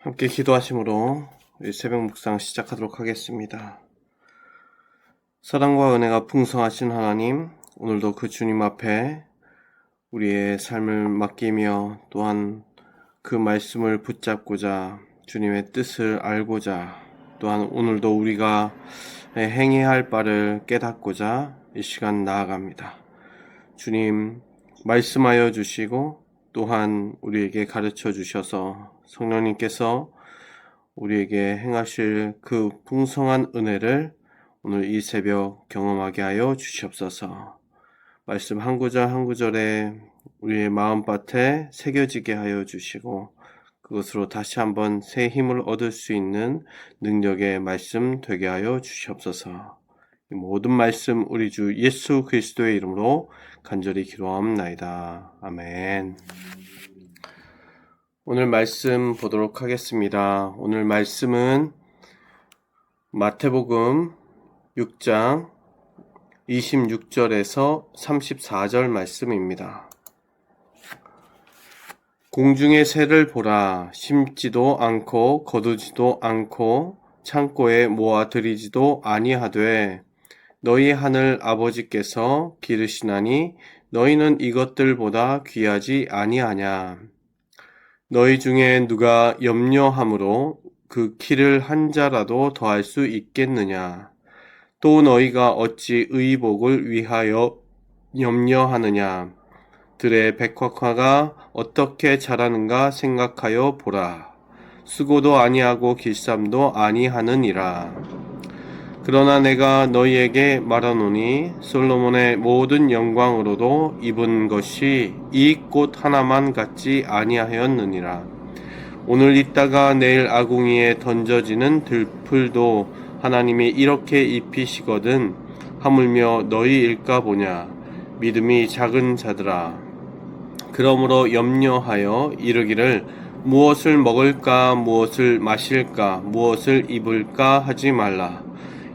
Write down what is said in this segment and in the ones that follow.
함께 기도하심으로 새벽 묵상 시작하도록 하겠습니다. 사랑과 은혜가 풍성하신 하나님, 오늘도 그 주님 앞에 우리의 삶을 맡기며 또한 그 말씀을 붙잡고자 주님의 뜻을 알고자 또한 오늘도 우리가 행해야 할 바를 깨닫고자 이 시간 나아갑니다. 주님, 말씀하여 주시고 또한 우리에게 가르쳐 주셔서 성령님께서 우리에게 행하실 그 풍성한 은혜를 오늘 이 새벽 경험하게 하여 주시옵소서. 말씀 한 구절 한 구절에 우리의 마음밭에 새겨지게 하여 주시고 그것으로 다시 한번 새 힘을 얻을 수 있는 능력의 말씀 되게 하여 주시옵소서. 이 모든 말씀 우리 주 예수 그리스도의 이름으로 간절히 기도함나이다. 아멘. 오늘 말씀 보도록 하겠습니다. 오늘 말씀은 마태복음 6장 26절에서 34절 말씀입니다. 공중의 새를 보라 심지도 않고 거두지도 않고 창고에 모아 들이지도 아니하되 너희 하늘 아버지께서 기르시나니 너희는 이것들보다 귀하지 아니하냐 너희 중에 누가 염려함으로 그 키를 한 자라도 더할 수 있겠느냐 또 너희가 어찌 의복을 위하여 염려하느냐 들의 백화화가 어떻게 자라는가 생각하여 보라. 수고도 아니하고 길쌈도 아니하느니라. 그러나 내가 너희에게 말하노니 솔로몬의 모든 영광으로도 입은 것이 이 꽃 하나만 같지 아니하였느니라. 오늘 있다가 내일 아궁이에 던져지는 들풀도 하나님이 이렇게 입히시거든 하물며 너희일까 보냐 믿음이 작은 자들아 그러므로 염려하여 이르기를 무엇을 먹을까 무엇을 마실까 무엇을 입을까 하지 말라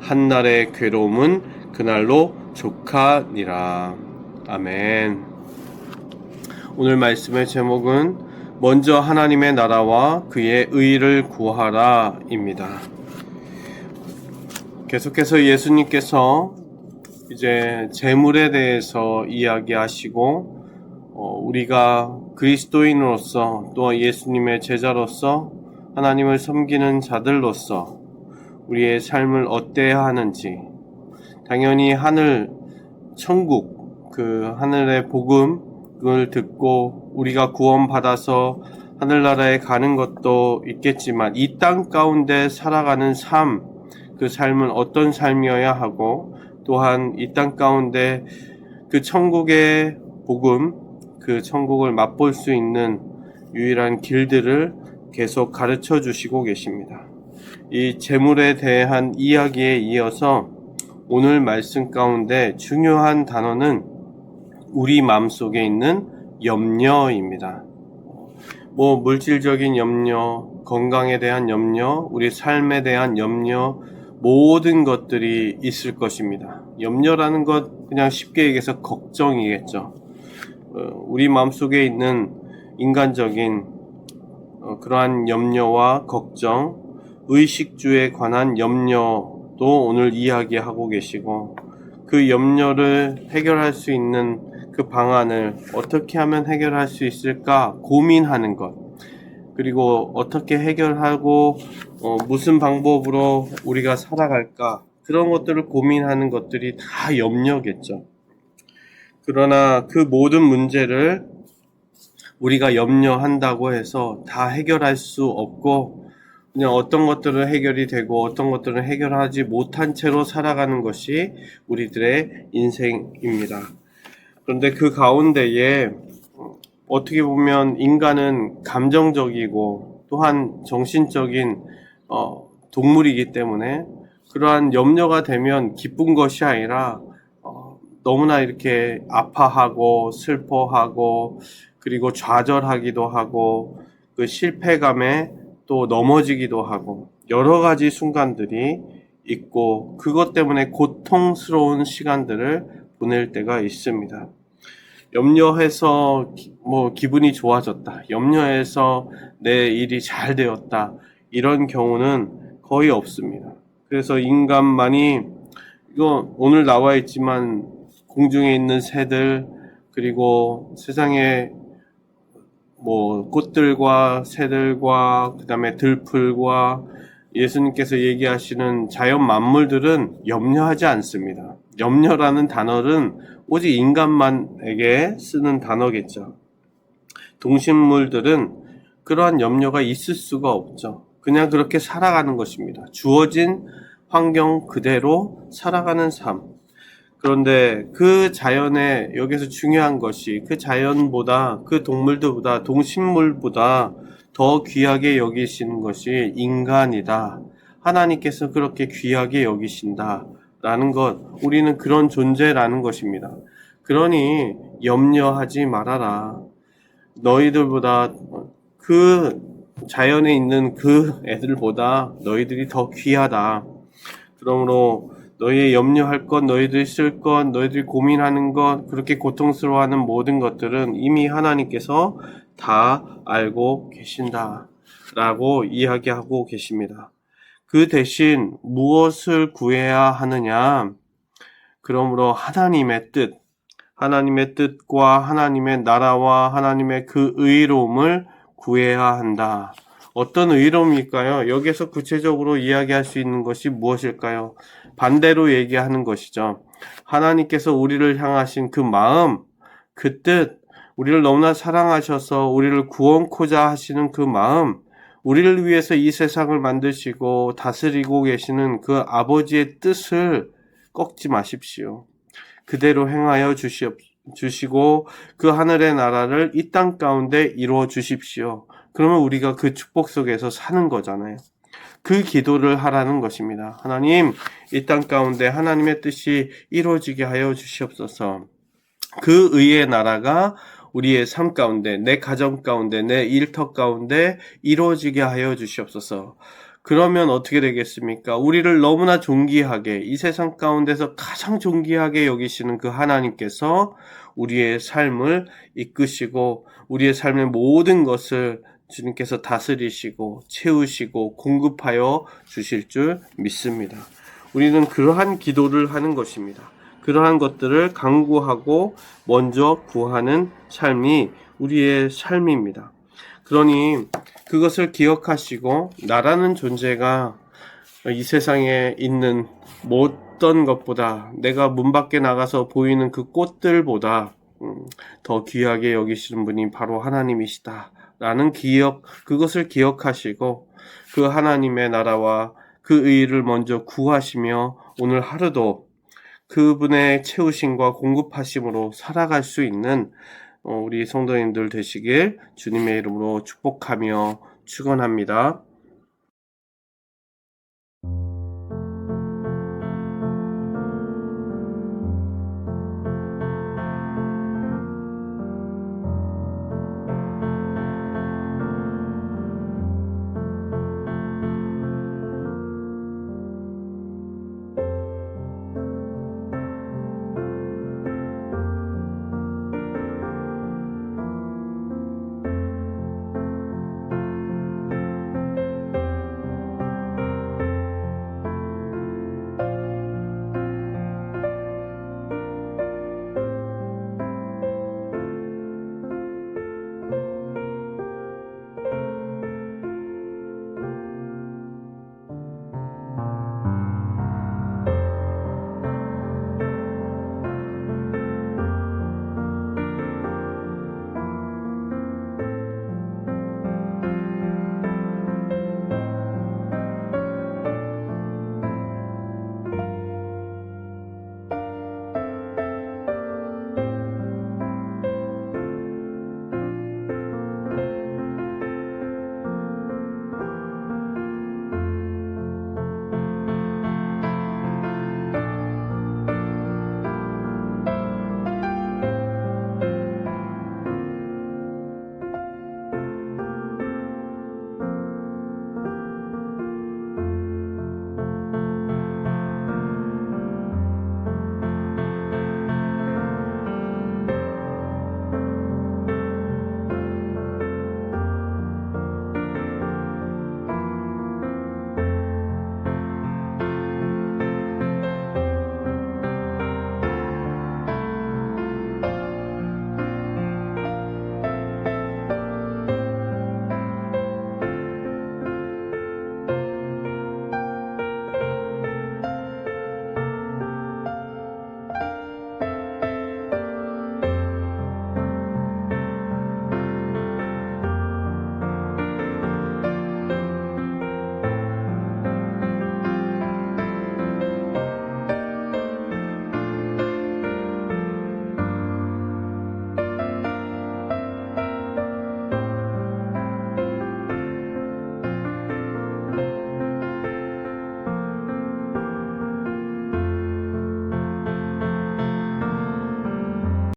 한날의 괴로움은 그날로 족하니라. 아멘. 오늘 말씀의 제목은 먼저 하나님의 나라와 그의 의를 구하라입니다. 계속해서 예수님께서 이제 재물에 대해서 이야기하시고 어, 우리가 그리스도인으로서 또 예수님의 제자로서 하나님을 섬기는 자들로서 우리의 삶을 어때야 하는지 당연히 하늘 천국 그 하늘의 복음을 듣고 우리가 구원받아서 하늘나라에 가는 것도 있겠지만 이 땅 가운데 살아가는 삶, 그 삶은 어떤 삶이어야 하고 또한 이 땅 가운데 그 천국의 복음, 그 천국을 맛볼 수 있는 유일한 길들을 계속 가르쳐 주시고 계십니다. 이 재물에 대한 이야기에 이어서 오늘 말씀 가운데 중요한 단어는 우리 마음 속에 있는 염려입니다. 뭐 물질적인 염려, 건강에 대한 염려, 우리 삶에 대한 염려, 모든 것들이 있을 것입니다. 염려라는 것 그냥 쉽게 얘기해서 걱정이겠죠. 어, 우리 마음속에 있는 인간적인 어, 그러한 염려와 걱정, 의식주에 관한 염려도 오늘 이야기하고 계시고 그 염려를 해결할 수 있는 그 방안을 어떻게 하면 해결할 수 있을까 고민하는 것 그리고 어떻게 해결하고 어, 무슨 방법으로 우리가 살아갈까 그런 것들을 고민하는 것들이 다 염려겠죠. 그러나 그 모든 문제를 우리가 염려한다고 해서 다 해결할 수 없고 그냥 어떤 것들은 해결이 되고 어떤 것들은 해결하지 못한 채로 살아가는 것이 우리들의 인생입니다. 그런데 그 가운데에 어떻게 보면 인간은 감정적이고 또한 정신적인 어, 동물이기 때문에 그러한 염려가 되면 기쁜 것이 아니라 어, 너무나 이렇게 아파하고 슬퍼하고 그리고 좌절하기도 하고 그 실패감에 또 넘어지기도 하고 여러 가지 순간들이 있고 그것 때문에 고통스러운 시간들을 보낼 때가 있습니다. 염려해서 기- 뭐 기분이 좋아졌다. 염려해서 내 일이 잘 되었다. 이런 경우는 거의 없습니다. 그래서 인간만이 이거 오늘 나와 있지만 공중에 있는 새들 그리고 세상에 뭐 꽃들과 새들과 그다음에 들풀과 예수님께서 얘기하시는 자연 만물들은 염려하지 않습니다. 염려라는 단어는 오직 인간만에게 쓰는 단어겠죠. 동식물들은 그러한 염려가 있을 수가 없죠. 그냥 그렇게 살아가는 것입니다. 주어진 환경 그대로 살아가는 삶. 그런데 그 자연에 여기서 중요한 것이 그 자연보다 그 동물들보다 동식물보다 더 귀하게 여기시는 것이 인간이다. 하나님께서 그렇게 귀하게 여기신다. 라는 것, 우리는 그런 존재라는 것입니다. 그러니 염려하지 말아라. 너희들보다 그 자연에 있는 그 애들보다 너희들이 더 귀하다. 그러므로 너희의 염려할 것, 너희들이 쓸 것, 너희들이 고민하는 것, 그렇게 고통스러워하는 모든 것들은 이미 하나님께서 다 알고 계신다. 라고 이야기하고 계십니다. 그 대신 무엇을 구해야 하느냐? 그러므로 하나님의 뜻, 하나님의 뜻과 하나님의 나라와 하나님의 그 의로움을 구해야 한다. 어떤 의로움일까요? 여기서 구체적으로 이야기할 수 있는 것이 무엇일까요? 반대로 얘기하는 것이죠. 하나님께서 우리를 향하신 그 마음, 그 뜻, 우리를 너무나 사랑하셔서 우리를 구원코자 하시는 그 마음, 우리를 위해서 이 세상을 만드시고 다스리고 계시는 그 아버지의 뜻을 꺾지 마십시오. 그대로 행하여 주시고 그 하늘의 나라를 이 땅 가운데 이루어 주십시오. 그러면 우리가 그 축복 속에서 사는 거잖아요. 그 기도를 하라는 것입니다. 하나님, 이 땅 가운데 하나님의 뜻이 이루어지게 하여 주시옵소서. 그 의의 나라가 우리의 삶 가운데, 내 가정 가운데, 내 일터 가운데 이루어지게 하여 주시옵소서. 그러면 어떻게 되겠습니까? 우리를 너무나 존귀하게, 이 세상 가운데서 가장 존귀하게 여기시는 그 하나님께서 우리의 삶을 이끄시고, 우리의 삶의 모든 것을 주님께서 다스리시고, 채우시고, 공급하여 주실 줄 믿습니다. 우리는 그러한 기도를 하는 것입니다. 그러한 것들을 강구하고 먼저 구하는 삶이 우리의 삶입니다. 그러니 그것을 기억하시고 나라는 존재가 이 세상에 있는 어떤 것보다 내가 문 밖에 나가서 보이는 그 꽃들보다 음, 더 귀하게 여기시는 분이 바로 하나님이시다. 라는 기억, 그것을 기억하시고 그 하나님의 나라와 그 의를 먼저 구하시며 오늘 하루도 그분의 채우심과 공급하심으로 살아갈 수 있는 어, 우리 성도님들 되시길 주님의 이름으로 축복하며 축원합니다.